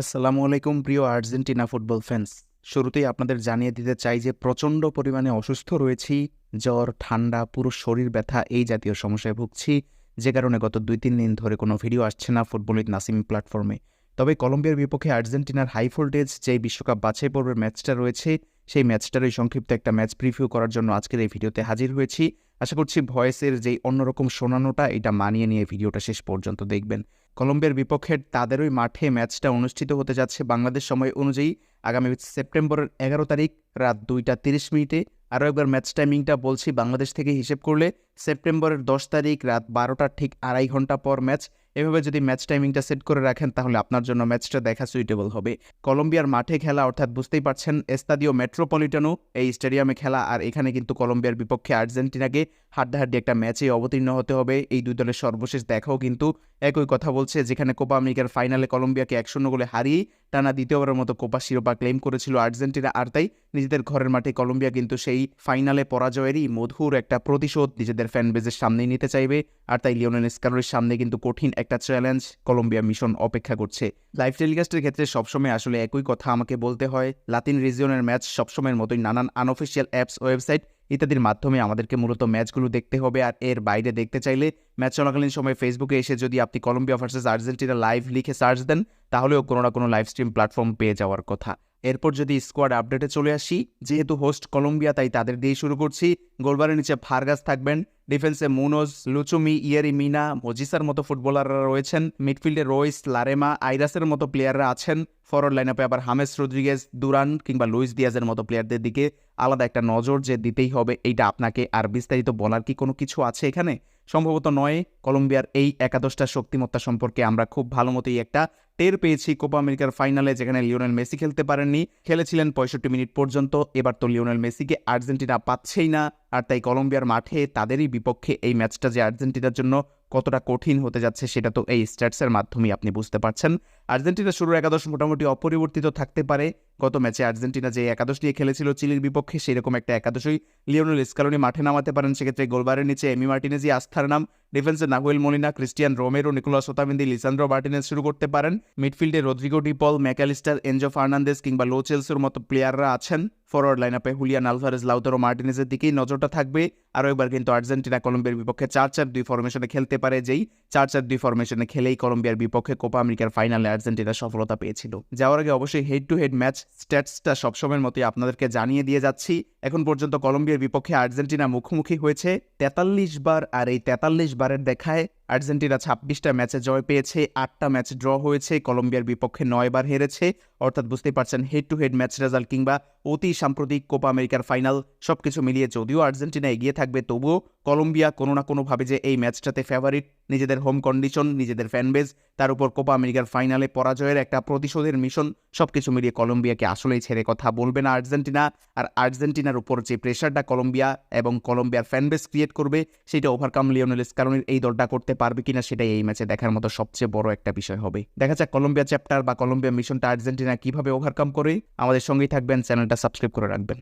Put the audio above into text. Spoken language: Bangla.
আসসালামু আলাইকুম প্রিয় আর্জেন্টিনা ফুটবল ফ্যান্স। শুরুতেই আপনাদের জানিয়ে দিতে চাই যে প্রচণ্ড পরিমাণে অসুস্থ রয়েছি, জ্বর, ঠান্ডা, পুরো শরীর ব্যথা এই জাতীয় সমস্যায় ভুগছি। যে কারণে গত দুই তিন দিন ধরে কোনো ভিডিও আসছে না ফুটবল উইথ নাসিম প্ল্যাটফর্মে। তবে কলম্বিয়ার বিপক্ষে আর্জেন্টিনার হাই ভোল্টেজ যে বিশ্বকাপ বাছাই পর্বের ম্যাচটা রয়েছে, সেই ম্যাচটারই সংক্ষিপ্ত একটা ম্যাচ প্রিভিউ করার জন্য আজকের এই ভিডিওতে হাজির হয়েছি। আশা করছি ভয়েসের যেই অন্যরকম শোনানোটা, এটা মানিয়ে নিয়ে ভিডিওটা শেষ পর্যন্ত দেখবেন। কলম্বিয়ার বিপক্ষে তাদেরই মাঠে ম্যাচটা অনুষ্ঠিত হতে যাচ্ছে বাংলাদেশ সময় অনুযায়ী। আগামী সেপ্টেম্বরের এগারো তারিখ রাত দুইটা তিরিশ মিনিটে। আরও একবার ম্যাচ টাইমিংটা বলছি, বাংলাদেশ থেকে হিসেব করলে সেপ্টেম্বরের দশ তারিখ রাত বারোটার ঠিক আড়াই ঘণ্টা পর ম্যাচ এভাবে যদি ম্যাচ টাইমিংটা সেট করে রাখেন, তাহলে আপনার জন্য ম্যাচটা দেখা সুইটেবল হবে। কলম্বিয়ার মাঠে খেলা, অর্থাৎ বুঝতেই পারছেন এস্তাদিও মেট্রোপলিটানো এই স্টেডিয়ামে খেলা, আর এখানে কিন্তু কলম্বিয়ার বিপক্ষে আর্জেন্টিনাকে হাড্ডাহাড্ডি একটা ম্যাচে অবতীর্ণ হতে হবে। এই দুই দলের সর্বশেষ দেখাও কিন্তু একই কথা বলছে, যেখানে কোপা আমেরিকার ফাইনালে কলম্বিয়াকে এক শূন্য গোলে হারিয়ে টানা দ্বিতীয়বারের মতো কোপা শিরোপা ক্লেম করেছিল আর্জেন্টিনা, আর তাই নিজেদের ঘরের মাঠে কলম্বিয়া কিন্তু সেই ফাইনালে পরাজয়েরই মধুর একটা প্রতিশোধ নিজেদের ফ্যান বেজের সামনেই নিতে চাইবে। আর তাই লিওনেল স্কারের সামনে কিন্তু কঠিন একটা চ্যালেঞ্জ কলম্বিয়া মিশন অপেক্ষা করছে। লাইভ টেলিকাস্টের ক্ষেত্রে সবসময় আসলে একই কথা আমাকে বলতে হয়। লাতিন রিজিয়নের ম্যাচ সবসময়ের মতোই নানান আনঅফিসিয়াল অ্যাপস ওয়েবসাইট ইত্যাদির মাধ্যমে আমাদেরকে মূলত ম্যাচগুলো দেখতে হবে। আর এর বাইরে দেখতে চাইলে ম্যাচ চলাকালীন সময় ফেসবুকে এসে যদি আপনি কলম্বিয়া ভার্সেস আর্জেন্টিনা লাইভ লিখে সার্চ দেন, তাহলেও কোনো না কোনো লাইভ স্ট্রিম প্ল্যাটফর্ম পেয়ে যাওয়ার কথা। এরপর যদি স্কোয়াড আপডেটে চলে আসি, যেহেতু হোস্ট কলম্বিয়া তাই তাদের দিয়ে শুরু করছি। গোলবারের নিচে ফারগাস থাকবেন ডিফেন্সে মুনোজ, লুচুমি, ইয়ারি মিনা, মজিসার মতো ফুটবলাররা রয়েছেন। মিডফিল্ডে রোইস, লারেমা, আইরাসের মতো প্লেয়াররা আছেন। ফরওয়ার্ড লাইনআপে আবার হামেস রদ্রিগেজ, দুরান কিংবা লুইস দিয়াজের মতো প্লেয়ারদের দিকে আলাদা একটা নজর যে দিতেই হবে, এইটা আপনাকে আর বিস্তারিত বলার কি কোনো কিছু আছে এখানে? সম্ভবত নয়, কলম্বিয়ার এই একাদশটা শক্তিমত্তা সম্পর্কে আমরা খুব ভালো মতোই একটা টের পেয়েছি কোপা আমেরিকার ফাইনালে, যেখানে লিওনেল মেসি খেলতে পারেননি। খেলেছিলেন পঁয়ষট্টি মিনিট পর্যন্ত, এবার তো লিওনেল মেসিকে আর্জেন্টিনা পাচ্ছেই না, আর তাই কলম্বিয়ার মাঠে তাদেরই বিপক্ষে এই ম্যাচটা যে আর্জেন্টিনার জন্য কতটা কঠিন হতে যাচ্ছে, সেটা তো এই স্ট্যাটসের মাধ্যমেই আপনি বুঝতে পারছেন। আর্জেন্টিনা শুরুর একাদশ মোটামুটি অপরিবর্তিত থাকতে পারে গত ম্যাচে আর্জেন্টিনা যে একাদশ নিয়ে খেলেছিল চিলির বিপক্ষে, সেরকম একটা একাদশই লিওনেল স্কালোনি মাঠে নামাতে পারেন। সেক্ষেত্রে গোলবারের নিচে এমি মার্টিনেজি, আস্থার নাম। ডিফেন্সে Nahuel Molina, Cristian Romero, Nicolas Otamendi, Lisandro Martinez শুরু করতে পারেন। মিডফিল্ডে Rodrigo De Paul Mac Allister Enzo Fernandez কিংবা লো চেলসের মতো প্লেয়াররা আছেন। ফরওয়ার্ড লাইনআপে হুলিয়ান আলভারেজ, লাউতারো মার্টিনেজের দিকেই নজরটা থাকবে। আরও একবার কিন্তু আর্জেন্টিনা কলম্বিয়ার বিপক্ষে চার চার দুই ফরমেশনে খেলতে পারে, যেই চার চার দুই ফরমেশনে খেলেই কলম্বিয়ার বিপক্ষে কোপা আমেরিকার ফাইনালে আর্জেন্টিনা সফলতা পেয়েছিল। যাওয়ার আগে অবশ্যই হেড টু হেড ম্যাচ স্ট্যাটসটা সবসময়ের মতোই আপনাদেরকে জানিয়ে দিয়ে যাচ্ছি। এখন পর্যন্ত কলম্বিয়ার বিপক্ষে আর্জেন্টিনা মুখোমুখি হয়েছে তেতাল্লিশ বার, আর এই তেতাল্লিশ বারের দেখায় আর্জেন্টিনা ছাব্বিশটা ম্যাচে জয় পেয়েছে, আটটা ম্যাচ ড্র হয়েছে, কলম্বিয়ার বিপক্ষে নয়বার হেরেছে। অর্থাৎ বুঝতেই পারছেন head to head match result কিংবা অতি সাম্প্রতিক কোপা আমেরিকার ফাইনাল সবকিছু মিলিয়ে যদিও আর্জেন্টিনা এগিয়ে থাকবে, তবুও কলম্বিয়া কোনো না কোনোভাবে যে এই ম্যাচটাতে ফেভারিট নিজেদের হোম কন্ডিশন নিজেদের ফ্যানবেজ তার উপর কোপা আমেরিকার ফাইনালে পরাজয়ের একটা প্রতিশোধের মিশন সবকিছু মিলিয়ে কলম্বিয়াকে আসলেই ছেড়ে কথা বলবে না আর্জেন্টিনা। আর আর্জেন্টিনার উপর যে প্রেশারটা কলম্বিয়া এবং কলম্বিয়ার ফ্যানবেস ক্রিয়েট করবে, সেটা ওভারকাম লিওনেল স্কারনের এই দলটা করতে পারবে কিনা সেটাই এই ম্যাচে দেখার মতো সবচেয়ে বড় একটা বিষয় হবে। দেখা যাক কলম্বিয়া চ্যাপ্টার বা কলম্বিয়া মিশনটা আর্জেন্টিনা কীভাবে ওভারকাম করে। আমাদের সঙ্গেই থাকবেন চ্যানেলটা সাবস্ক্রাইব করে রাখবেন।